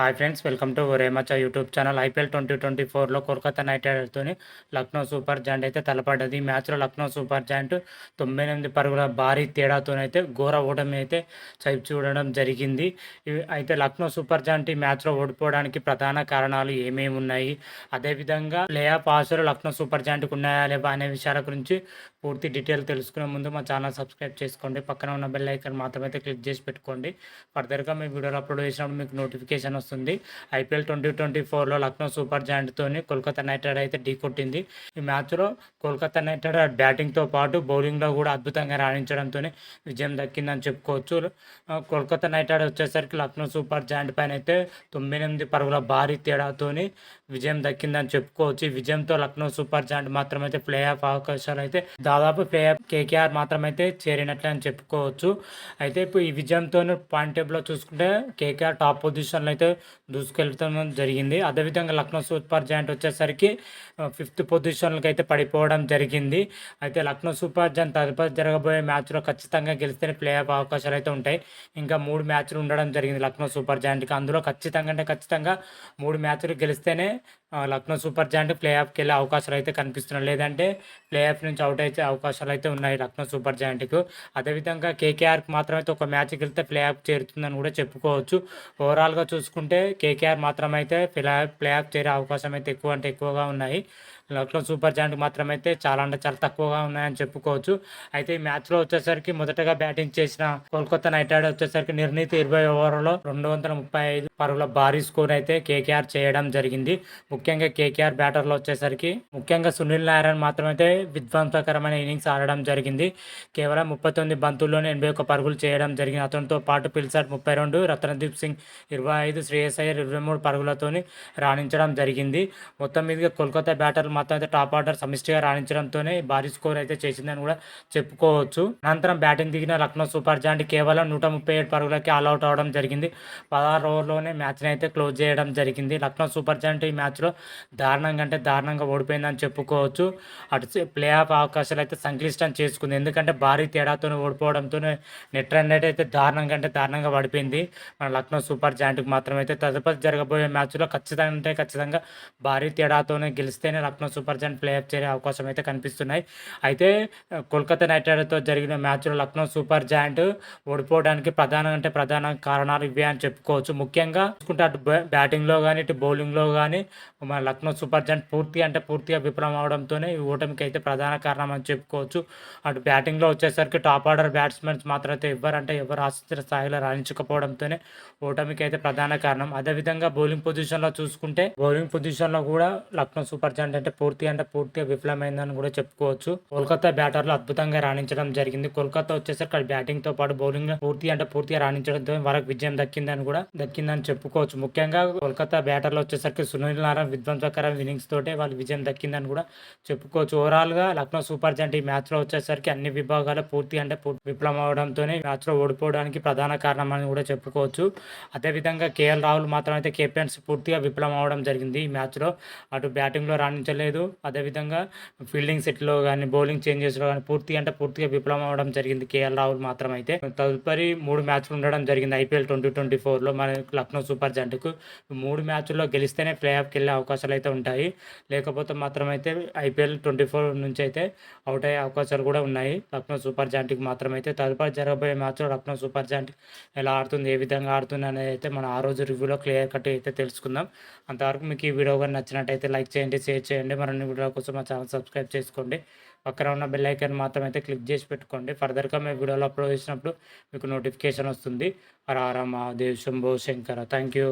Hi friends welcome to రేమచా YouTube channel IPL twenty twenty ఫోర్లో Kolkata knight రైడర్స్తోని Lucknow super giant అయితే తలపడ్డది. ఈ మ్యాచ్లో లక్నో సూపర్ జాయింట్ తొంభై ఎనిమిది పరుగుల భారీ తేడాతోనైతే ఘోర ఓటమి అయితే చైపు చూడడం జరిగింది. అయితే లక్నో సూపర్ జాయింట్ ఈ మ్యాచ్లో ఓడిపోవడానికి ప్రధాన కారణాలు ఏమేమి ఉన్నాయి? అదేవిధంగా ప్లే ఆఫ్ ఆశలు లక్నో సూపర్ జాయింట్కి ఉన్నాయా లేవా అనే విషయాల గురించి పూర్తి డీటెయిల్ తెలుసుకునే ముందు మా ఛానల్ సబ్స్క్రైబ్ చేసుకోండి. పక్కన ఉన్న బెల్ ఐకాన్ మాత్రమైతే క్లిక్ చేసి పెట్టుకోండి. ఫర్దర్గా మీ వీడియోలు అప్లోడ్ చేసినప్పుడు మీకు నోటిఫికేషన్ వస్తుంది. ఐపీఎల్ ట్వంటీ ట్వంటీ ఫోర్లో లక్నో సూపర్ జాయింట్తోని కోల్కతా నైట్ రైడర్ అయితే ఢీ కొట్టింది. ఈ మ్యాచ్లో కోల్కతా నైట్ రైడర్ బ్యాటింగ్తో పాటు బౌలింగ్లో కూడా అద్భుతంగా రాణించడంతో విజయం దక్కిందని చెప్పుకోవచ్చు. కోల్కతా నైట్ రైడర్ వచ్చేసరికి లక్నో సూపర్ జాయింట్ పైన అయితే తొమ్మిది ఎనిమిది పరుగుల భారీ తేడాతోని విజయం దక్కిందని చెప్పుకోవచ్చు. ఈ విజయంతో లక్నో సూపర్ జాయింట్ మాత్రమైతే ప్లే ఆఫ్ అవకాశాలు అయితే దాదాపు ప్లే ఆఫ్ కేకేఆర్ మాత్రమైతే చేరినట్లు అని చెప్పుకోవచ్చు. అయితే ఇప్పుడు ఈ విజయంతో పాయింట్ టేబుల్లో చూసుకుంటే కేకేఆర్ టాప్ పొజిషన్లో అయితే దూసుకెళ్తడం జరిగింది. అదేవిధంగా లక్నో సూపర్ జాయింట్ వచ్చేసరికి ఫిఫ్త్ పొజిషన్లకి అయితే పడిపోవడం జరిగింది. అయితే లక్నో సూపర్ జాయింట్ తదుపరి జరగబోయే మ్యాచ్లో ఖచ్చితంగా గెలిస్తేనే ప్లే ఆఫ్ అవకాశాలు అయితే ఉంటాయి. ఇంకా మూడు మ్యాచ్లు ఉండడం జరిగింది లక్నో సూపర్ జాయింట్కి అందులో ఖచ్చితంగా అంటే ఖచ్చితంగా మూడు మ్యాచ్లు గెలిస్తేనే లక్నో సూపర్ జాయింట్ ప్లే ఆఫ్కి వెళ్ళే అవకాశాలు అయితే కనిపిస్తున్నాయి. లేదంటే ప్లే ఆఫ్ నుంచి అవుట్ అయితే అవకాశాలు అయితే ఉన్నాయి లక్నో సూపర్ జాయింట్కు. అదేవిధంగా కేకేఆర్కి మాత్రం అయితే ఒక మ్యాచ్ వెళ్తే ప్లే ఆఫ్ చేరుతుందని కూడా చెప్పుకోవచ్చు. ఓవరాల్గా చూసుకుంటే కేకేఆర్ మాత్రం అయితే ప్లే ప్లే ఆఫ్ చేరే అవకాశం అయితే ఎక్కువ అంటే ఎక్కువగా ఉన్నాయి. లక్నో సూపర్ జాయింట్ మాత్రం అయితే చాలా అంటే చాలా తక్కువగా ఉన్నాయని చెప్పుకోవచ్చు. అయితే ఈ మ్యాచ్లో వచ్చేసరికి మొదటగా బ్యాటింగ్ చేసిన కోల్కతా నైట్ రైడర్ వచ్చేసరికి నిర్ణీత ఇరవై ఓవర్లో రెండు వందల ముప్పై ఐదు పరుగుల భారీ స్కోర్ అయితే కేకేఆర్ చేయడం జరిగింది. ముఖ్యంగా కేకేఆర్ బ్యాటర్లో వచ్చేసరికి ముఖ్యంగా సునీల్ నారాయణ్ మాత్రమైతే విధ్వంసకరమైన ఇన్నింగ్స్ ఆడడం జరిగింది. కేవలం ముప్పై తొమ్మిది బంతుల్లోనే ఎనభై ఒక్క పరుగులు చేయడం జరిగింది. అతనితో పాటు పిల్సాట్ ముప్పై రెండు రతన్దీప్ సింగ్ ఇరవై ఐదు శ్రేయస్ అయ్యర్ ఇరవై మూడు పరుగులతోని రాణించడం జరిగింది. మొత్తం మీదుగా కోల్కతా బ్యాటర్లు మొత్తం అయితే టాప్ ఆర్డర్ సమిష్టిగా రాణించడంతోనే భారీ స్కోర్ అయితే చేసిందని కూడా చెప్పుకోవచ్చు. అనంతరం బ్యాటింగ్ దిగిన లక్నో సూపర్ జాయింట్ కేవలం నూట ముప్పై ఏడు పరుగులకి ఆల్అౌట్ అవడం జరిగింది. పదహారు ఓవర్లోనే మ్యాచ్ని అయితే క్లోజ్ చేయడం జరిగింది. లక్నో సూపర్ జాయింట్ ఈ మ్యాచ్లో దారుణంగా అంటే దారుణంగా ఓడిపోయిందని చెప్పుకోవచ్చు. అటు ప్లే ఆఫ్ అవకాశాలు అయితే సంక్లిష్టం చేసుకుంది. ఎందుకంటే భారీ తేడాతో ఓడిపోవడంతో నెట్ రన్ రేట్ అయితే దారుణంగా అంటే దారుణంగా పడిపోయింది. మన లక్నో సూపర్ జాయింట్కి మాత్రం అయితే తదుపరి జరగబోయే మ్యాచ్లో ఖచ్చితంగా అంటే ఖచ్చితంగా భారీ తేడాతోనే గెలిస్తేనే Lucknow super giant play off చేరే అవకాశం అయితే కనిపిస్తున్నాయి. అయితే కోల్కతా నైట్ రైడర్తో జరిగిన మ్యాచ్లో లక్నో సూపర్ జాయింట్ ఓడిపోవడానికి ప్రధాన అంటే ప్రధాన కారణాలు ఇవే అని చెప్పుకోవచ్చు. ముఖ్యంగా చూసుకుంటే అటు బ్యాటింగ్లో కానీ ఇటు బౌలింగ్లో కానీ మన లక్నో సూపర్ జాయింట్ పూర్తి అంటే పూర్తిగా విఫలం అవడంతోనే ఈ ఓటమికి అయితే ప్రధాన కారణం అని చెప్పుకోవచ్చు. అటు బ్యాటింగ్లో వచ్చేసరికి టాప్ ఆర్డర్ బ్యాట్స్మెన్స్ మాత్రం అయితే ఎవరంటే ఎవరు ఆశించిన స్థాయిలో రాణించకపోవడంతోనే ఓటమికి అయితే ప్రధాన కారణం. అదేవిధంగా బౌలింగ్ పొజిషన్లో చూసుకుంటే బౌలింగ్ పొజిషన్లో కూడా లక్నో సూపర్ జాయింట్ అంటే పూర్తి అంటే పూర్తిగా విఫలమైందని కూడా చెప్పుకోవచ్చు. కోల్కతా బ్యాటర్లు అద్భుతంగా రాణించడం జరిగింది. కోల్కతా వచ్చేసరికి అక్కడ బ్యాటింగ్తో పాటు బౌలింగ్ పూర్తి అంటే పూర్తిగా రాణించడంతో వరకు విజయం దక్కిందని కూడా దక్కిందని చెప్పుకోవచ్చు. ముఖ్యంగా కోల్కతా బ్యాటర్లు వచ్చేసరికి సునీల్ నారాయణ విధ్వంసకర ఇన్నింగ్స్ తోటే వాళ్ళు విజయం దక్కిందని కూడా చెప్పుకోవచ్చు. ఓవరాల్గా లక్నో సూపర్ జంట్ ఈ మ్యాచ్లో వచ్చేసరికి అన్ని విభాగాలు పూర్తి అంటే పూర్తి విఫలం అవడంతోనే మ్యాచ్లో ఓడిపోవడానికి ప్రధాన కారణం అని కూడా చెప్పుకోవచ్చు. అదేవిధంగా కేఎల్ రాహుల్ మాత్రం అయితే కెప్టెన్స్ పూర్తిగా విఫలం అవడం జరిగింది ఈ మ్యాచ్లో అటు బ్యాటింగ్లో రాణించలేదు. అదేవిధంగా ఫీల్డింగ్ సెట్లో కానీ బౌలింగ్ చేంజెస్లో కానీ పూర్తి అంటే పూర్తిగా విఫలం అవడం జరిగింది కేఎల్ రాహుల్ మాత్రం అయితే తదుపరి మూడు మ్యాచ్లు ఉండడం జరిగింది ఐపీఎల్ ట్వంటీ ట్వంటీ ఫోర్లో. మన లక్నో సూపర్ జట్టుకు మూడు మ్యాచ్ల్లో గెలిస్తేనే ప్లే ఆఫ్కి వెళ్ళే అవకాశాలు అయితే ఉంటాయి. లేకపోతే మాత్రం అయితే ఐపీఎల్ ట్వంటీ ఫోర్ నుంచి అయితే అవుట్ అయ్యే అవకాశాలు కూడా ఉన్నాయి. లక్నో సూపర్ జాయింట్కి మాత్రం అయితే తదుపరి జరగబోయే మ్యాచ్లో లక్నో సూపర్ జాయింట్ ఎలా ఆడుతుంది ఏ విధంగా ఆడుతుంది అనేది అయితే మనం ఆ రోజు రివ్యూలో క్లియర్ కట్ అయితే తెలుసుకుందాం. అంతవరకు మీకు ఈ వీడియో కానీ నచ్చినట్టయితే లైక్ చేయండి షేర్ చేయండి. మరిన్ని వీడియోల కోసం మా ఛానల్ సబ్స్క్రైబ్ చేసుకోండి. పక్కన ఉన్న బెల్ ఐకాన్ మాత్రం అయితే క్లిక్ చేసి పెట్టుకోండి. ఫర్దర్గా మేము వీడియోలు అప్లోడ్ చేసినప్పుడు మీకు నోటిఫికేషన్ వస్తుంది. రారా హర మహాదేవ్ శంభో శంకర. Thank you